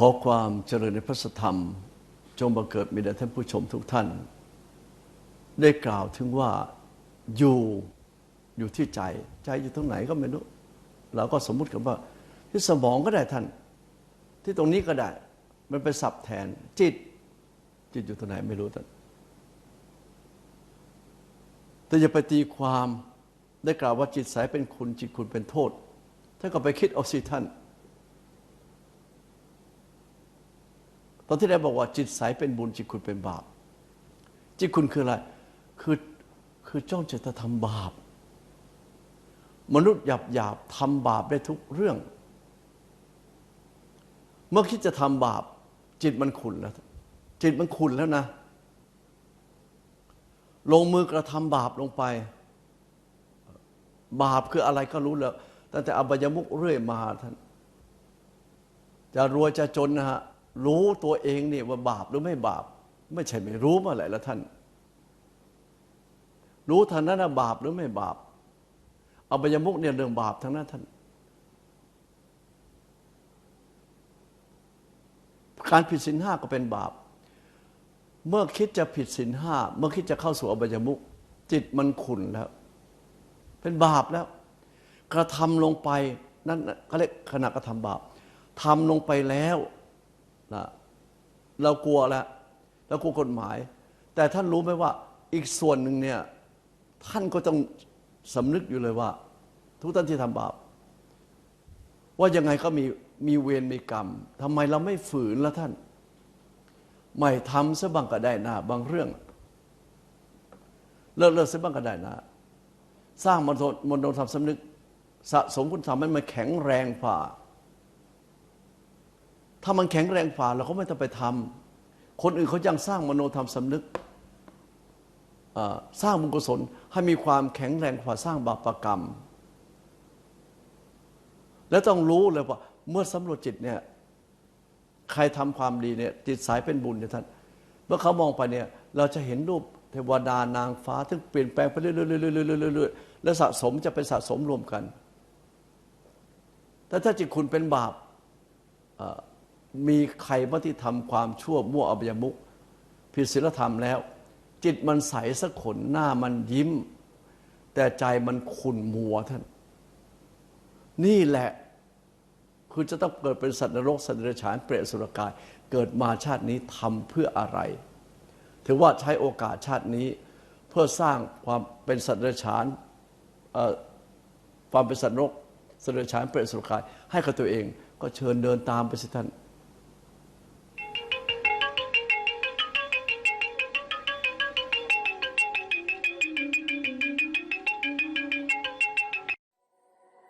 ขอความเจริญในพระธรรม จงบังเกิดมีแด่ท่านผู้ชมทุกท่าน ได้กล่าวถึงว่าอยู่อยู่ที่ใจ ใจอยู่ตรงไหนก็ไม่รู้เราก็สมมุติกันว่า ที่สมองก็ได้ท่าน ที่ตรงนี้ก็ได้ มันไปสับแทน จิต จิตอยู่ตรงไหนไม่รู้ท่านแต่อย่าไปตีความได้กล่าวว่าจิตสายเป็นคุณจิตคุณเป็นโทษท่านก็ไปคิดเอาสิท่าน ตอนที่ได้บอกว่าจิตใสเป็นบุญจิตคุณเป็นบาป จิตคุณคืออะไร คือคือจ้องจะทำบาป มนุษย์หยาบหยาบทำบาปได้ทุกเรื่อง เมื่อคิดจะทำบาป จิตมันขุนแล้ว จิตมันขุนแล้วนะ ลงมือกระทำบาปลงไป บาปคืออะไรก็รู้แล้วตั้งแต่อบายมุกเรื่อยมาท่านจะรวยจะจนนะฮะ รู้ตัวเองเนี่ยว่าบาปหรือไม่บาป ไม่ใช่ไม่รู้มาแหละแล้วท่าน รู้ท่านนั้นบาปหรือไม่บาปอบายมุกเนี่ยเรื่องบาปทั้งนั้นท่าน การผิดศีลห้าก็เป็นบาป เมื่อคิดจะผิดศีลห้าเมื่อคิดจะเข้าสู่อบายมุกจิตมันขุนแล้ว เป็นบาปแล้ว กระทำลงไปนั่นเขาเรียกขณะกระทำบาปทำลงไปแล้ว นะเรากลัวแล้วเรากลัวกฎหมาย แต่ท่านรู้ไหมว่าอีกส่วนหนึ่งเนี่ยท่านก็ต้องสำนึกอยู่เลยว่า ทุกท่านที่ทำบาปว่ายังไงก็มีมีเวรมีกรรมทำไมเราไม่ฝืนละท่าน ไม่ทำซะบ้างก็ได้นะบางเรื่อง เลิกเลิกซะบ้างก็ได้นะ สร้างมนมนธรรมสำนึก สะสมคุณธรรมให้มันแข็งแรงฝ่า ถ้ามันแข็งแรงฝ่าเราก็ไม่ต้องไปทำคนอื่นเขายังสร้างมโนธรรมสำนึกสร้างบุญกุศลให้มีความแข็งแรงฝ่าสร้างบาปรกรรม แล้วต้องรู้เลยว่า เมื่อสำรวจจิตเนี่ยใครทำความดีเนี่ยจิตสายเป็นบุญเนี่ยท่านเมื่อเขามองไปเนี่ยเราจะเห็นรูปเทวดานางฟ้าที่เปลี่ยนแปลงไปเรื่อยๆๆๆแล้วสะสมจะเป็นสะสมรวมกัน แต่ถ้าจิตคุณเป็นบาป มีใครบ้างที่ทำความชั่วมั่วอบายมุกผิดศีลธรรมแล้ว จิตมันใสสักขนหน้ามันยิ้ม แต่ใจมันขุ่นมัวท่าน นี่แหละคือจะต้องเกิดเป็นสัตว์นรกสัตว์เดรัจฉานเปรตสุรกาย เกิดมาชาตินี้ทำเพื่ออะไร ถือว่าใช้โอกาสชาตินี้ เพื่อสร้างความเป็นสัตว์เดรัจฉานความเป็นสัตว์นรกสัตว์เดรัจฉานเปรตสุรกาย ให้กับตัวเองก็เชิญเดินตามไปสิท่าน